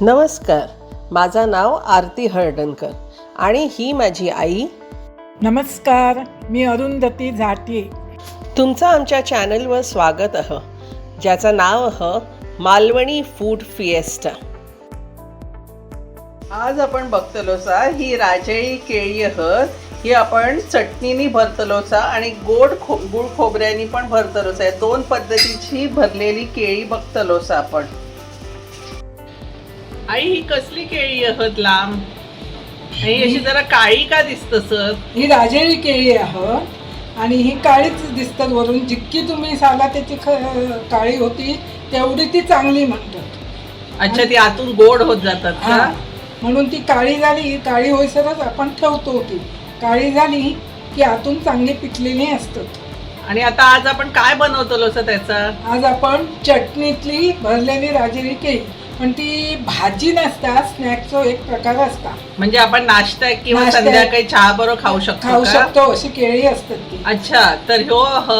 नमस्कार माझं नाव आरती हळदणकर आणि ही माझी आई. नमस्कार मी अरुंधती झाटे. तुमचं आमच्या चॅनलवर स्वागत आहे ज्याचं नाव आहे मालवणी फूड फिएस्टा. आज आपण बघतलोसा ही राजळी केळी आहेत ही आपण चटणीनी भरतलोसा आणि गोड खो गुळ खोबऱ्यानी पण भरतलोसा. आहे दोन पद्धतीची भरलेली केळी बघतलोसा आपण. आई ही कसली केळी आहेत लांब? ही अशी जरा काळी का दिसत सर? ही राजेळी केळी आहे आणि ही काळीच दिसतात वरून. जितकी तुम्ही साला त्याची काळी होती तेवढी ती चांगली म्हणतात. अच्छा ती आतून गोड होत जातात हा. का म्हणून ती काळी झाली. काळी होईसरच आपण ठेवतो ती. काळी झाली की आतून चांगली पिकलेली असतात. आणि आता आज आपण काय बनवतो त्याचा? आज आपण चटणीतली भरलेली राजेळी केळी. पण ती भाजी नसता स्नॅक्सचा एक प्रकार असता. म्हणजे आपण नाश्ता किंवा नाश्ता- संध्याकाळी चहा बरोबर खाऊ शकतो खाऊ का? शकतो अशी केळी असतात ती. अच्छा तर ह्यो ह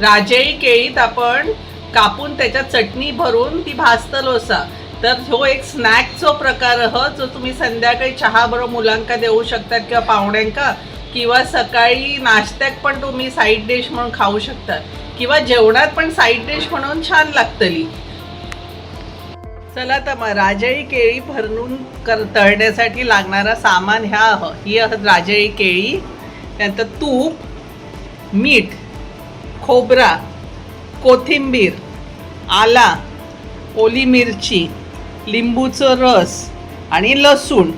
राजेळी केळीत आपण कापून त्याच्यात चटणी भरून ती भाजतलोसा तर ह्यो एक स्नॅकचो प्रकार ह जो तुम्ही संध्याकाळी चहा बरोबर मुलांका देऊ शकतात किंवा पाहुण्यांका किंवा सकाळी नाश्त्यात पण तुम्ही साईड डिश म्हणून खाऊ शकतात किंवा जेवणात पण साईड डिश म्हणून छान लागतली. चला तर मग राजळी केळी भरून कर तळण्यासाठी लागणारा सामान ह्या ही आहे राजळी केळी त्यानंतर तूप मीठ खोबरा कोथिंबीर आला ओली मिरची लिंबूचं रस आणि लसूण.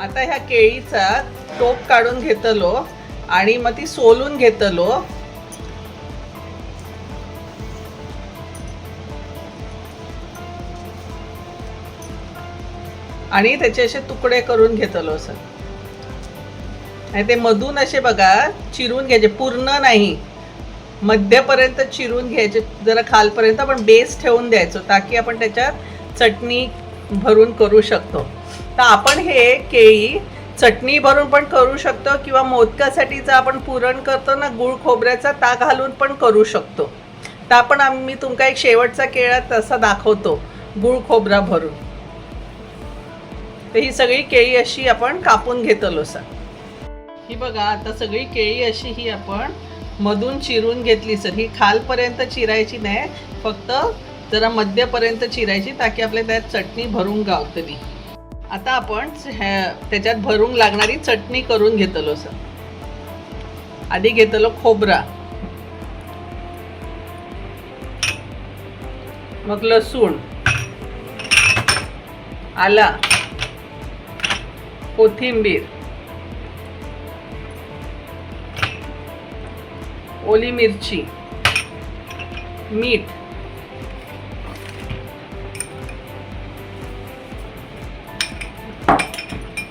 आता ह्या केळीचा टोप काढून घेतलो आणि मग ती सोलून घेतलो. आणि त्याचे असे तुकडे करून घेतलो असं. आणि ते मधून असे बघा चिरून घ्यायचे पूर्ण नाही. मध्यपर्यंत चिरून घ्यायचे जरा खालपर्यंत पण बेस ठेवून द्यायचो ताकी आपण त्याच्यात चटणी भरून करू शकतो. तर आपण हे केळी चटणी भरून पण करू शकतो किंवा मोदकासाठीचं आपण पुरण करतो ना गुळ खोबऱ्याचा ता घालून पण करू शकतो. तर आपण आम्ही तुमका एक शेवटचा केळा तसा दाखवतो गुळ खोबरा भरून. तर ही सगळी केळी अशी आपण कापून घेतलो सर ही बघा आता सगळी केळी अशी ही आपण मधून चिरून घेतली सर ही खालपर्यंत चिरायची नाही फक्त जरा मध्यपर्यंत चिरायची ताकी आपल्या त्यात चटणी भरून गावतली आता आपण त्याच्यात भरून लागणारी चटणी करून घेतलो सर आधी घेतलो खोबरा. मग लसूण. आला. कोथिंबीर. ओली मिरची. मीठ.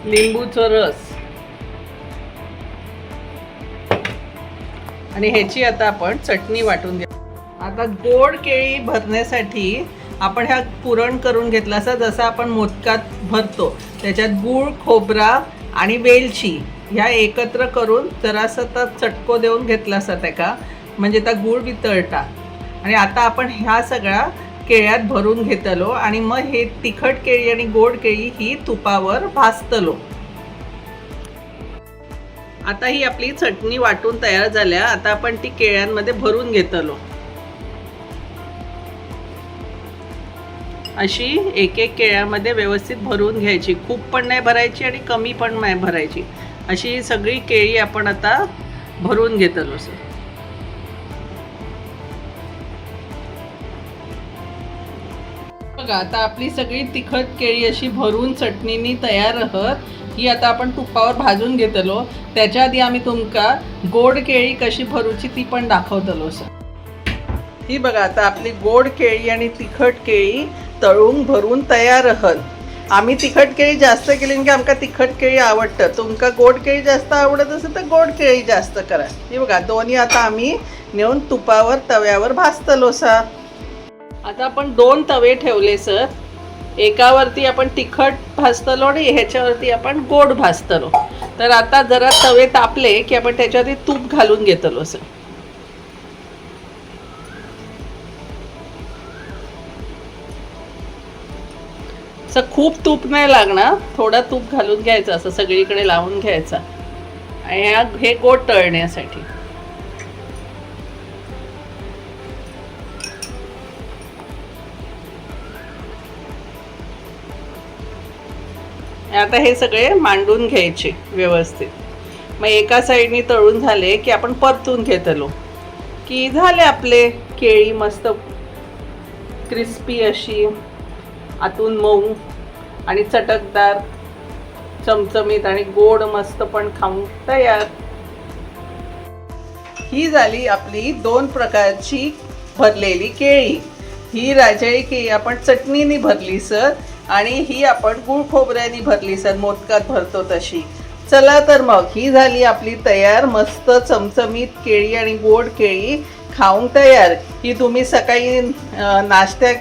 लिंबूचं रस. आणि ह्याची आता आपण चटणी वाटून घ्या आता गोड केळी भरण्यासाठी आपण ह्या पुरण करून घेतला असं जसं आपण मोदकात भरतो. त्याच्यात गूळ खोबरा आणि वेलची ह्या एकत्र करून जरासं तर चटको देऊन घेतला असा त्याका म्हणजे त्या गूळ वितळटा आणि आता आपण ह्या सगळ्या केळ्यात भरून घेतलो आणि मग हे तिखट केळी आणि गोड केळी ही तुपावर भाजतलो. आता ही आपली चटणी वाटून तयार झाल्या. आता आपण ती केळ्यांमध्ये भरून घेतलो. अशी एक एक केळ्यामध्ये व्यवस्थित भरून घ्यायची. खूप पण नाही भरायची आणि कमी पण नाही भरायची. अशी ही सगळी केळी आपण आता भरून घेतलो सर बघा आता आपली सगळी तिखट केळी अशी भरून चटणीनी तयार आहोत. ही आता आपण तुपावर भाजून घेतलो त्याच्या आधी आम्ही तुमका गोड केळी कशी भरूची ती पण दाखवतलो सर ही बघा आता आपली गोड केळी आणि तिखट केळी तळून भरून तयार आहात आम्ही तिखट केळी जास्त केली की आमका तिखट केळी आवडतं. तुमका गोड केळी जास्त आवडत असेल तर गोड केळी जास्त करा. ही बघा दोन्ही आता आम्ही नेऊन तुपावर तव्यावर भाजतलो सा आता आपण दोन तवे ठेवले सर. एकावरती आपण तिखट भाजतलो आणि ह्याच्यावरती आपण गोड भाजतलो. तर आता जरा तवे तापले की आपण त्याच्यावरती तूप घालून घेतलो सर. असं खूप तूप नाही लागणार. थोडा तूप घालून घ्यायचा असं सगळीकडे लावून घ्यायचा. आणि ह्या हे गोड तळण्यासाठी. आता हे सगळे मांडून घ्यायचे व्यवस्थित. मग एका साईडनी तळून झाले की आपण परतून घेतलो. की झाले आपले केळी मस्त क्रिस्पी अशी. आतून मऊ आणि चटकदार चमचमीत आणि गोड मस्त पण खाऊन तयार. ही झाली आपली दोन प्रकारची भरलेली केळी. ही राजाई केळी आपण चटणीने भरली सर. आणि ही आपण गुळ खोबऱ्याने भरली सर. मोदकात भरतो तशी. चला तर मग ही झाली आपली तयार मस्त चमचमीत केळी आणि गोड केळी खाऊन तयार. ही तुम्ही सकाळी नाश्त्यात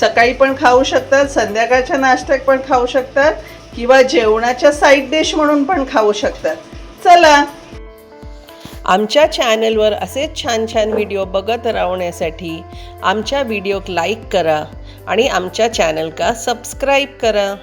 सकाळी पण खाऊ शकतात संध्याकाळच्या नाश्त्यात पण खाऊ शकतात किंवा जेवणाच्या साईड डिश म्हणून पण खाऊ शकतात. चला. आमच्या चॅनलवर असेच छान छान व्हिडिओ बघत राहण्यासाठी आमच्या व्हिडिओक लाईक करा आणि आमच्या चॅनलका सबस्क्राईब करा.